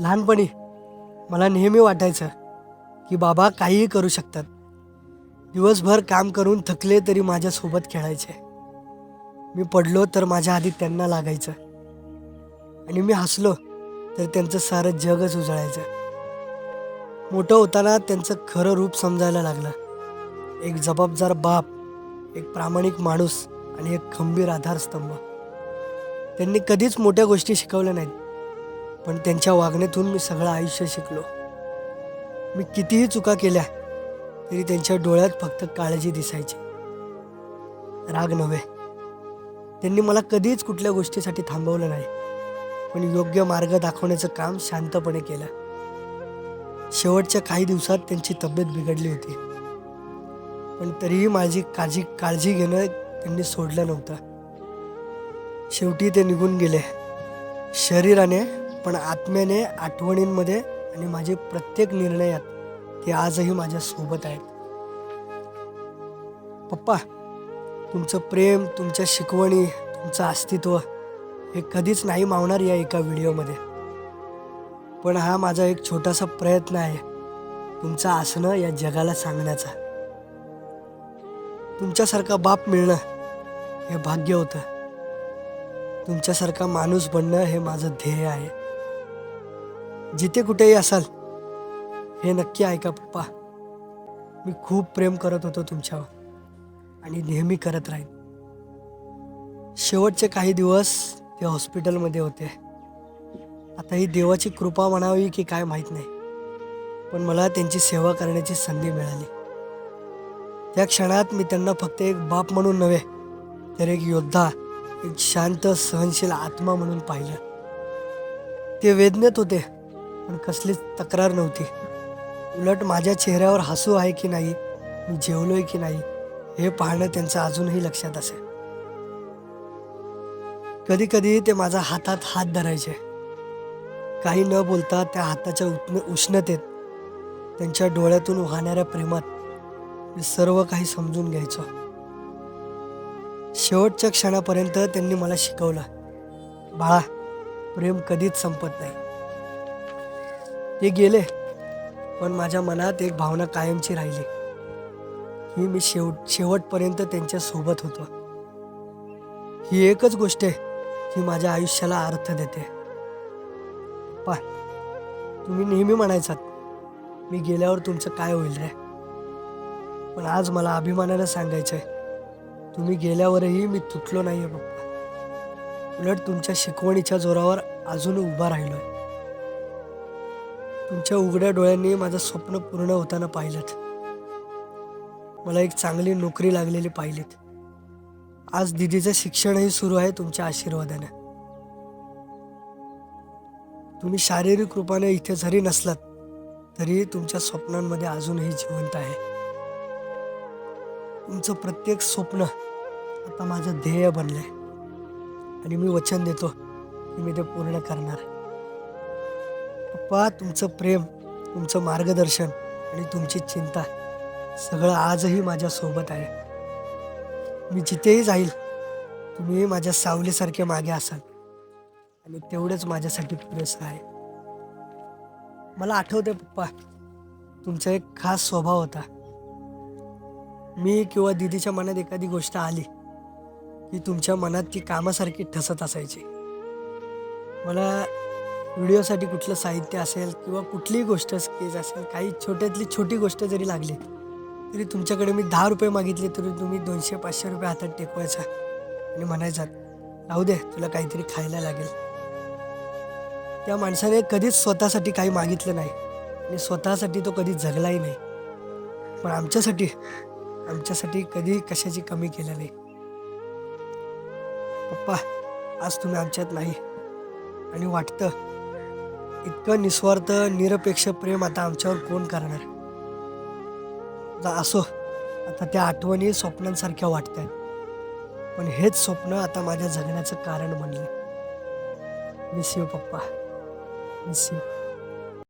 लहानपणी मला नेहमी वाटायचं की बाबा काहीही करू शकतात. दिवसभर काम करून थकले तरी माझ्यासोबत खेळायचे. मी पडलो तर माझ्या आधी त्यांना लागायचं. आणि मी हसलो तर त्यांचं सारं जगच उजळायचं. मोठं होताना त्यांचं खरं रूप समजायला लागलं. एक जबाबदार बाप एक प्रामाणिक माणूस आणि एक खंबीर आधारस्तंभ. त्यांनी कधीच मोठ्या गोष्टी शिकवल्या नाहीत. पण त्यांच्या वागण्यातून मी सगळं आयुष्य शिकलो. मी कितीही चुका केल्या तरी त्यांच्या डोळ्यात फक्त काळजी दिसायची. राग नव्हे. त्यांनी मला कधीच कुठल्या गोष्टीसाठी थांबवलं नाही पण योग्य मार्ग दाखवण्याचं काम शांतपणे केलं. शेवटच्या काही दिवसात त्यांची तब्येत बिघडली होती. पण तरीही माझी काळजी काळजी घेणं त्यांनी सोडलं नव्हतं. शेवटी ते निघून गेले. शरीराने पण आत्म्याने आठवणींमध्ये आणि माझे प्रत्येक निर्णयात ते आजही माझ्या सोबत आहेत. पप्पा तुमचं प्रेम तुमच्या शिकवणी तुमचं अस्तित्व हे कधीच नाही मावणार या एका व्हिडिओमध्ये. पण हा माझा एक छोटासा प्रयत्न आहे तुमचं असणं या जगाला सांगण्याचा. तुमच्यासारखा बाप मिळणं हे भाग्य होतं. तुमच्यासारखा माणूस बनणं हे माझं ध्येय आहे. जिथे कुठेही असाल हे नक्की ऐका पप्पा. मी खूप प्रेम करत होतो तुमच्यावर आणि नेहमी करत राहीन. शेवटचे काही दिवस ते हॉस्पिटलमध्ये होते. आता ही देवाची कृपा म्हणावी की काय माहीत नाही पण मला त्यांची सेवा करण्याची संधी मिळाली. त्या क्षणात मी त्यांना फक्त एक बाप म्हणून नव्हे तर एक योद्धा एक शांत सहनशील आत्मा म्हणून पाहिलं. ते वेदनेत होते. पण कसलीच तक्रार नव्हती. उलट माझ्या चेहऱ्यावर हसू आहे की नाही मी जेवलोय की नाही हे पाहणं त्यांचं अजूनही लक्षात असेल कधी कधी ते माझा हातात हात धरायचे. काही न बोलता त्या हाताच्या उष्ण उष्णतेत त्यांच्या डोळ्यातून वाहणाऱ्या प्रेमात मी सर्व काही समजून घ्यायचो. शेवटच्या क्षणापर्यंत त्यांनी मला शिकवलं बाळा प्रेम कधीच संपत नाही. ते गेले पण माझ्या मनात एक भावना कायमची राहिली. ही मी शेवट शेवटपर्यंत त्यांच्यासोबत होतो. ही एकच गोष्ट आहे जी माझ्या आयुष्याला अर्थ देते. पा तुम्ही नेहमी म्हणायचात मी गेल्यावर तुमचं काय होईल रे? पण आज मला अभिमानानं सांगायचं आहे तुम्ही गेल्यावरही मी तुटलो नाही आहे पप्पा. उलट तुमच्या शिकवणीच्या जोरावर अजून उभा राहिलो आहे तुमच्या उघड्या डोळ्यांनी माझं स्वप्न पूर्ण होताना पाहिलं मला एक चांगली नोकरी लागलेली पाहिलीत. आज दिदीचं शिक्षणही सुरू आहे तुमच्या आशीर्वादाने. तुम्ही शारीरिक रूपाने इथे जरी नसलात तरी तुमच्या स्वप्नांमध्ये अजूनही जिवंत आहे. तुमचं प्रत्येक स्वप्न आता माझं ध्येय बनलंय. आणि मी वचन देतो की मी ते पूर्ण करणार. पप्पा तुमचं प्रेम तुमचं मार्गदर्शन आणि तुमची चिंता सगळं आजही माझ्यासोबत आहे. मी जिथेही जाईल तुम्ही माझ्या सावलीसारखे मागे असाल. आणि तेवढंच माझ्यासाठी पुरेसं आहे. मला आठवते पप्पा तुमचा एक खास स्वभाव होता. मी किंवा दीदीच्या मनात एखादी गोष्ट आली की तुमच्या मनात ती कामासारखी ठसत असायची. मला व्हिडिओसाठी कुठलं साहित्य असेल किंवा कुठलीही गोष्ट स्केच असेल काही छोट्यातली छोटी गोष्ट जरी लागली तरी तुमच्याकडे मी दहा रुपये मागितले तरी तुम्ही दोनशे पाचशे रुपये हातात टेकवायचा आणि म्हणायचा राहू दे तुला काहीतरी खायला लागेल. त्या माणसाने कधीच स्वतःसाठी काही मागितलं नाही आणि स्वतःसाठी तो कधी जगलाही नाही. पण आमच्यासाठी आमच्यासाठी कधी कशाची कमी केलं नाही. पप्पा आज तुम्ही आमच्यात नाही आणि वाटतं इतकं निस्वार्थ निरपेक्ष प्रेम आता आमच्यावर कोण करणार? असो. आता त्या आठवणी स्वप्नांसारख्या वाटत आहेत पण हेच स्वप्न आता माझ्या जगण्याचं कारण बनलं मिस यू पप्पा. Miss you